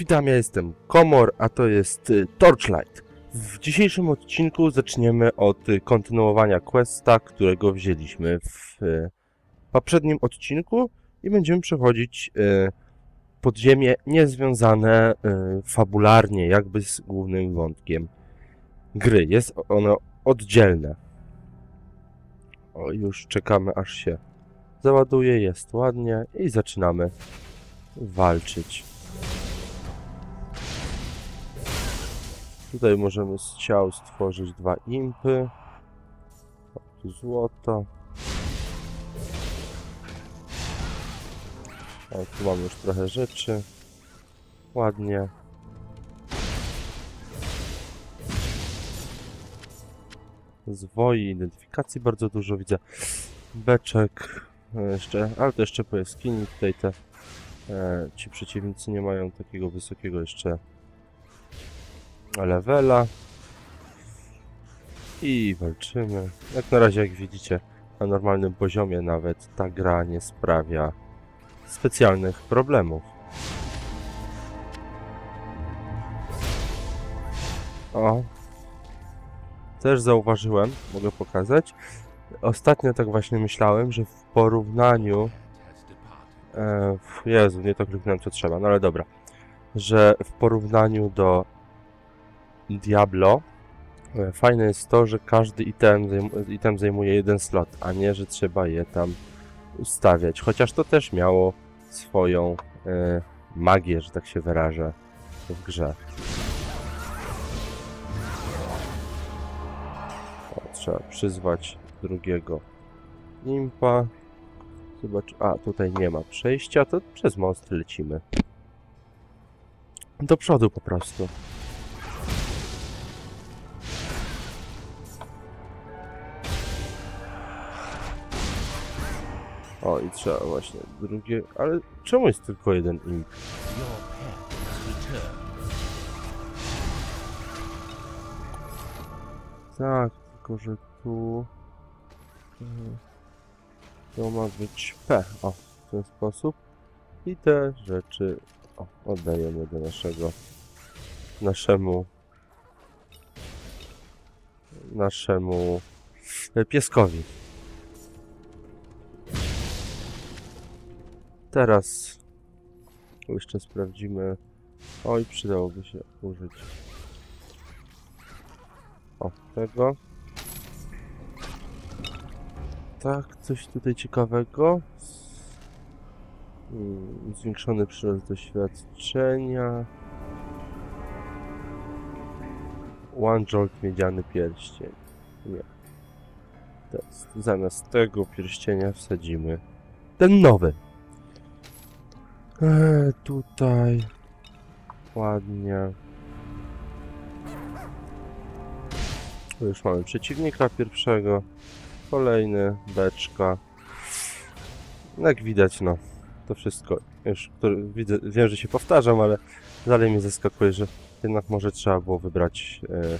Witam, ja jestem Komor, a to jest y, Torchlight. W dzisiejszym odcinku zaczniemy od y, kontynuowania questa, którego wzięliśmy w y, poprzednim odcinku i będziemy przechodzić podziemie niezwiązane fabularnie jakby z głównym wątkiem gry. Jest ono oddzielne. O, już czekamy aż się załaduje, jest ładnie i zaczynamy walczyć. Tutaj możemy z ciał stworzyć dwa impy. O, tu złoto. O, tu mamy już trochę rzeczy. Ładnie. Zwoi, identyfikacji bardzo dużo widzę. Beczek. e, Jeszcze, ale to jeszcze po jaskini. Tutaj te e, ci przeciwnicy nie mają takiego wysokiego jeszcze levela. I walczymy. Jak na razie, jak widzicie, na normalnym poziomie nawet ta gra nie sprawia specjalnych problemów. O. Też zauważyłem, mogę pokazać. Ostatnio tak właśnie myślałem, że w porównaniu... E, Jezu, nie to kliknąłem co trzeba, no ale dobra. Że w porównaniu do Diablo e, fajne jest to, że każdy item, item zajmuje jeden slot, a nie, że trzeba je tam ustawiać. Chociaż to też miało swoją e, magię, że tak się wyrażę, w grze. O, trzeba przyzwać drugiego impa. Zobacz, a tutaj nie ma przejścia, to przez most lecimy. Do przodu po prostu. O, i trzeba właśnie drugie... Ale czemu jest tylko jeden imp? Tak, tylko że tu... mm, To ma być P. O, w ten sposób. I te rzeczy o, oddajemy do naszego... Naszemu... Naszemu... e, Pieskowi. Teraz jeszcze sprawdzimy. Oj, przydałoby się użyć o, tego. Tak, coś tutaj ciekawego. S- mm, Zwiększony przyrost doświadczenia. One Jolt miedziany pierścień. Nie. Teraz zamiast tego pierścienia wsadzimy ten nowy. Eee, tutaj ładnie. Już mamy przeciwnika pierwszego. Kolejny, beczka. Jak widać, no, to wszystko. Już który, widzę, wiem, że się powtarzam, ale dalej mnie zaskakuje, że jednak może trzeba było wybrać e,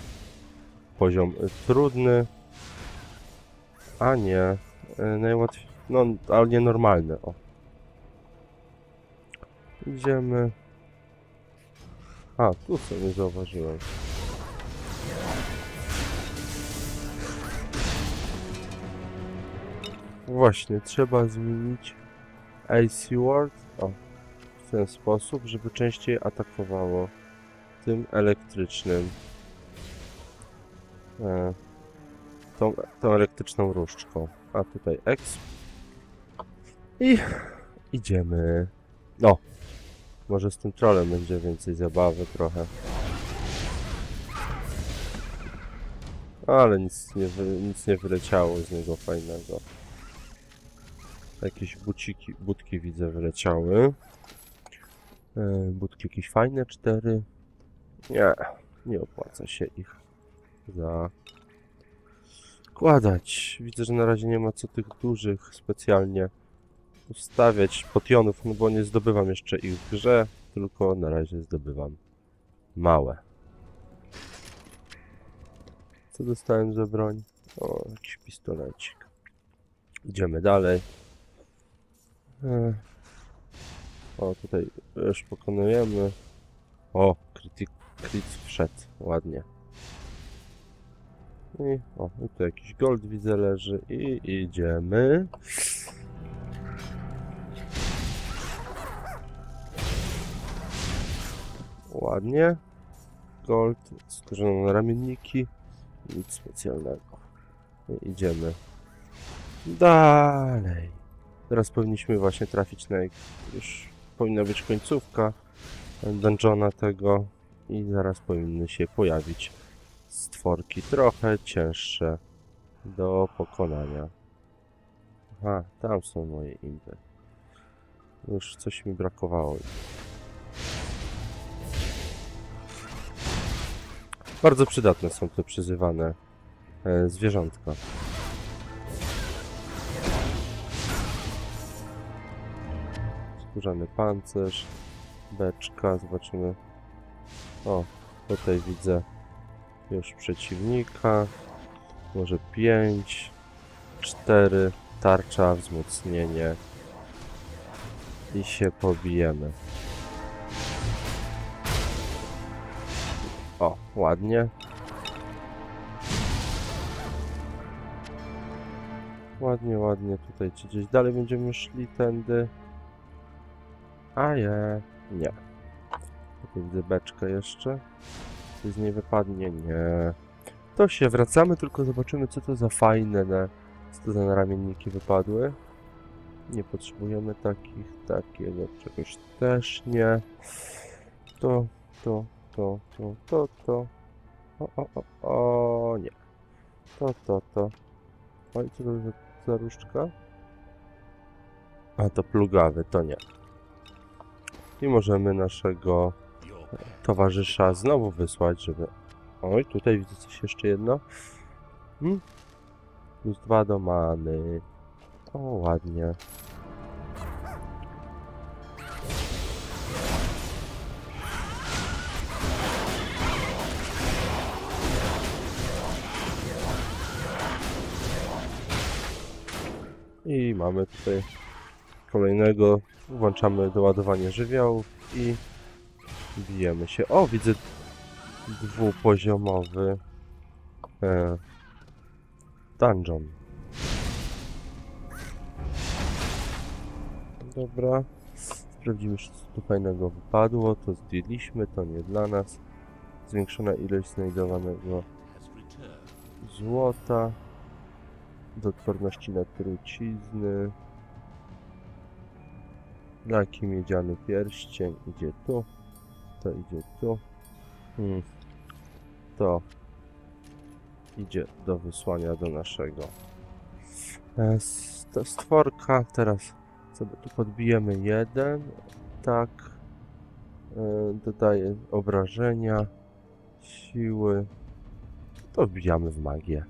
poziom trudny, a nie e, najłatwiej, no, ale nie normalny, o. Idziemy. A, tu sobie zauważyłem. Właśnie, trzeba zmienić AC Ward o, w ten sposób, żeby częściej atakowało tym elektrycznym e, tą, tą elektryczną różdżką. A tutaj X i idziemy no może z tym trolem będzie więcej zabawy trochę ale nic nie, nic nie wyleciało z niego fajnego Jakieś buciki, budki widzę wyleciały. E, budki jakieś fajne, cztery. Nie, nie opłaca się ich zakładać. Widzę, że na razie nie ma co tych dużych specjalnie ustawiać potionów, no bo nie zdobywam jeszcze ich w grze, tylko na razie zdobywam małe. Co dostałem za broń? O, jakiś pistolecik. Idziemy dalej. E, O, tutaj już pokonujemy O, krytyk, kryt wszedł, ładnie. I o, i tu jakiś gold widzę leży i idziemy. Ładnie. Gold, skórzono na ramienniki. Nic specjalnego. Idziemy dalej. Teraz powinniśmy właśnie trafić na... Już powinna być końcówka dungeona tego i zaraz powinny się pojawić stworki trochę cięższe do pokonania. Aha, tam są moje impy. Już coś mi brakowało. Bardzo przydatne są te przyzywane e, zwierzątka. Skórzany pancerz, beczka, zobaczymy. O, tutaj widzę już przeciwnika. Może 5, 4, tarcza, wzmocnienie. I się pobijemy. O, ładnie. Ładnie, ładnie. Tutaj czy gdzieś dalej będziemy szli tędy. A je, nie. Tutaj widzę beczkę jeszcze. Coś z niej wypadnie? Nie. To się wracamy, tylko zobaczymy co to za fajne, na, co to za naramienniki wypadły. Nie potrzebujemy takich, takiego czegoś też nie. To, to, to, to, to, to. O, o, o, o, nie. To, to, to. Oj, co to za, różdżka? A, to plugawy, to nie. I możemy naszego towarzysza znowu wysłać, żeby... Oj, tutaj widzę coś jeszcze jedno. Hmm? Plus dwa do many. O, ładnie. I mamy tutaj kolejnego. Włączamy doładowanie żywiołów i bijemy się. O, widzę dwupoziomowy e, dungeon. Dobra. Sprawdzimy, czy co tu fajnego wypadło. To zdjęliśmy, to nie dla nas. Zwiększona ilość znajdowanego złota. Do odporności na trucizny. Laki miedziany pierścień idzie tu. To idzie tu. Hmm. To idzie do wysłania do naszego e, to stworka. Teraz sobie tu podbijemy jeden. Tak. E, dodaje obrażenia, siły. To wbijamy w magię.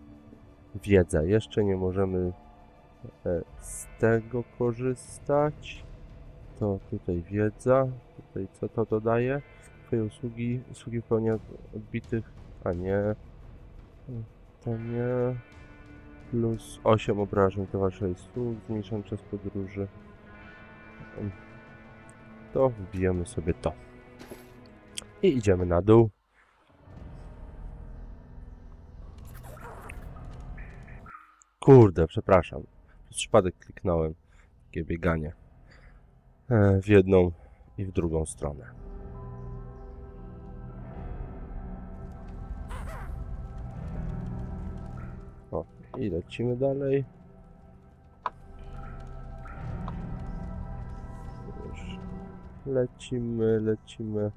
Wiedzę. Jeszcze nie możemy e, z tego korzystać. To tutaj wiedza. Tutaj co to dodaje? Twoje usługi, usługi pełnia odbitych, a nie. To nie. Plus 8 obrażeń towarzyszej sług, zmniejszam czas podróży. To wbijemy sobie to. I idziemy na dół. Kurde, przepraszam. Przez przypadek kliknąłem. Takie bieganie. E, W jedną i w drugą stronę. O, i lecimy dalej. Lecimy, lecimy.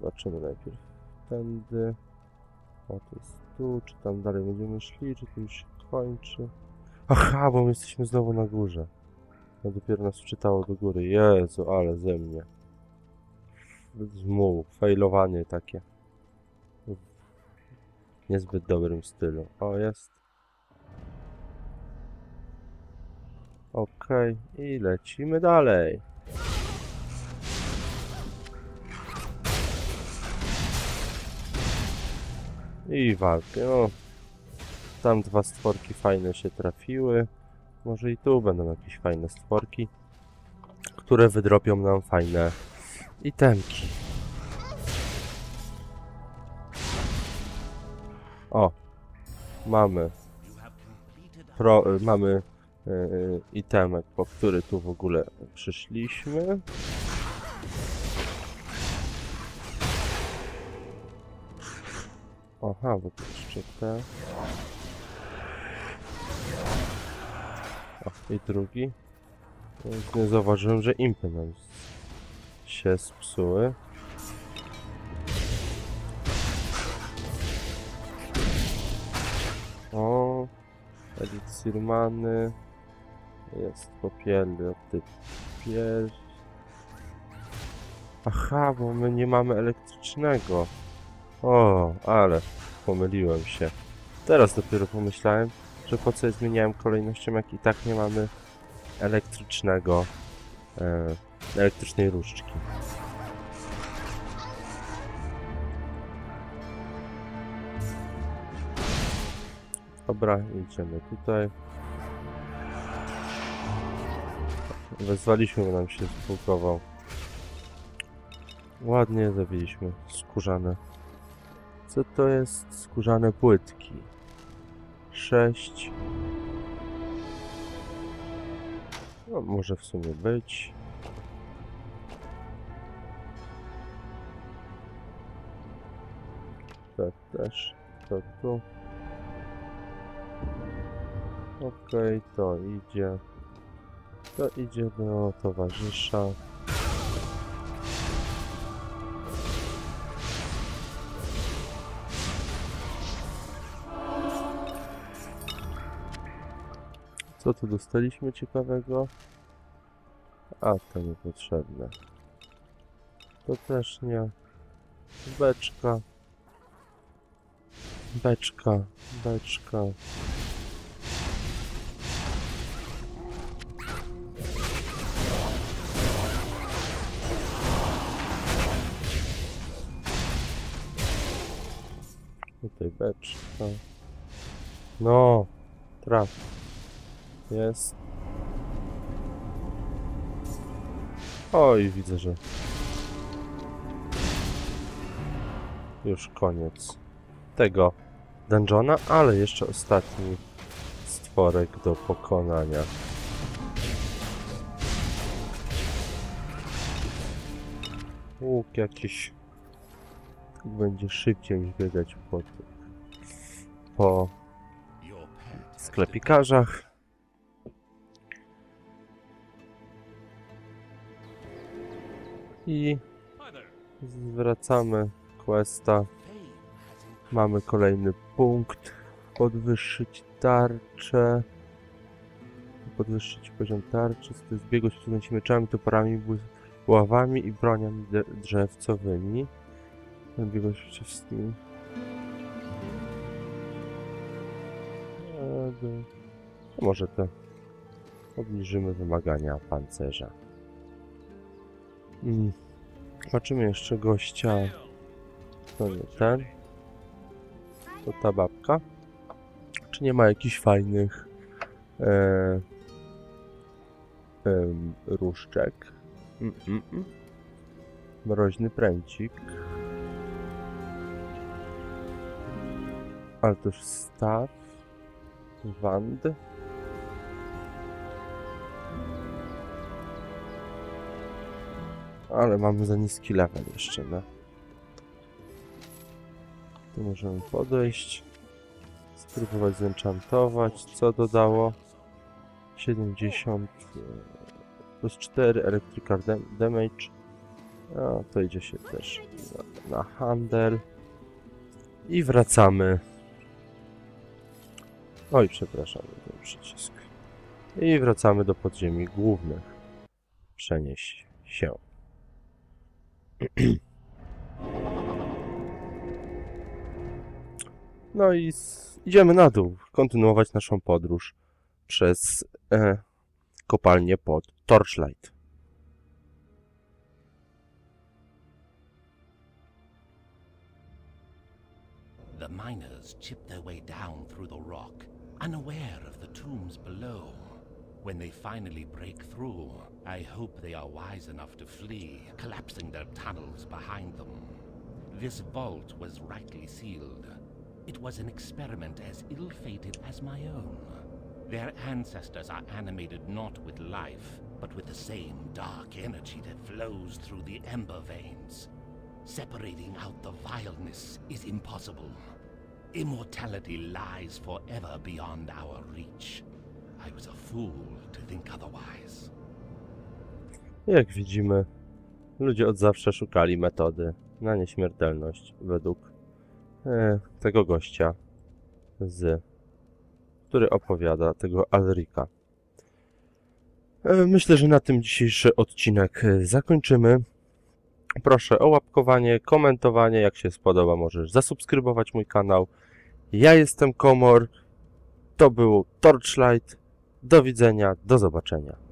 Zobaczymy najpierw tędy. O, to jest tu, czy tam dalej będziemy szli, czy to już kończy. Aha, bo my jesteśmy znowu na górze. No dopiero nas wczytało do góry. Jezu, ale ze mnie. Zmuł, failowanie takie. W niezbyt dobrym stylu. O, jest. Okej, i lecimy dalej. I walkę. No, tam dwa stworki fajne się trafiły. Może i tu będą jakieś fajne stworki, które wydropią nam fajne itemki. O, mamy Pro, mamy yy, itemek, po który tu w ogóle przyszliśmy. Aha, bo to jeszcze te... i drugi. Nie zauważyłem, że impy nam się spsuły. O, eliksir many. Jest popielny typ pier... Aha, bo my nie mamy elektrycznego. O, ale pomyliłem się. Teraz dopiero pomyślałem, że po co zmieniałem kolejnością, jak i tak nie mamy elektrycznego, e, elektrycznej różdżki. Dobra, idziemy tutaj. Wezwaliśmy, nam się zbugował. Ładnie zabiliśmy skórzane. Co to jest? Skórzane płytki. Sześć. No, może w sumie być. To też. To tu. Okej, to idzie. To idzie do towarzysza. Co tu dostaliśmy ciekawego? A, to niepotrzebne. To też nie. Beczka. Beczka, beczka. Tutaj beczka. No, traf. Jest. Oj, widzę, że już koniec tego dungeona, ale jeszcze ostatni stworek do pokonania. Łuk jakiś tak będzie szybciej biegać po po sklepikarzach. I zwracamy questa. Mamy kolejny punkt. Podwyższyć tarczę. Podwyższyć poziom tarczy. To jest biegłość wsunąć mieczami, toporami, ławami i broniami drzewcowymi. Biegłość wszystkimi. E, do- a Może to obniżymy wymagania pancerza. Mm. Zobaczymy jeszcze gościa. To nie ten. To ta babka. Czy nie ma jakichś fajnych e, em, różdżek? Mm, mm, mm. Mroźny pręcik. Ale już staw. Wand. Ale mamy za niski level jeszcze, no. Tu możemy podejść. Spróbować zenchantować. Co dodało? 70 e, plus 4 electrical dam- damage. A, to idzie się też na, na handel. I wracamy. Oj, przepraszam, ten przycisk. I wracamy do podziemi głównych. Przenieść się. No i s- idziemy na dół, kontynuować naszą podróż przez e, kopalnię pod Torchlight. The miners chip their way down through the rock, unaware of the tombs below. When they finally break through, I hope they are wise enough to flee, collapsing their tunnels behind them. This vault was rightly sealed. It was an experiment as ill fated as my own. Their ancestors are animated not with life, but with the same dark energy that flows through the ember veins. Separating out the vileness is impossible. Immortality lies forever beyond our reach. Jak widzimy, ludzie od zawsze szukali metody na nieśmiertelność według e, tego gościa z który opowiada tego Alrika. E, Myślę, że na tym dzisiejszy odcinek e, zakończymy. Proszę o łapkowanie, komentowanie. Jak się spodoba, możesz zasubskrybować mój kanał. Ja jestem Komor. To był Torchlight. Do widzenia, do zobaczenia.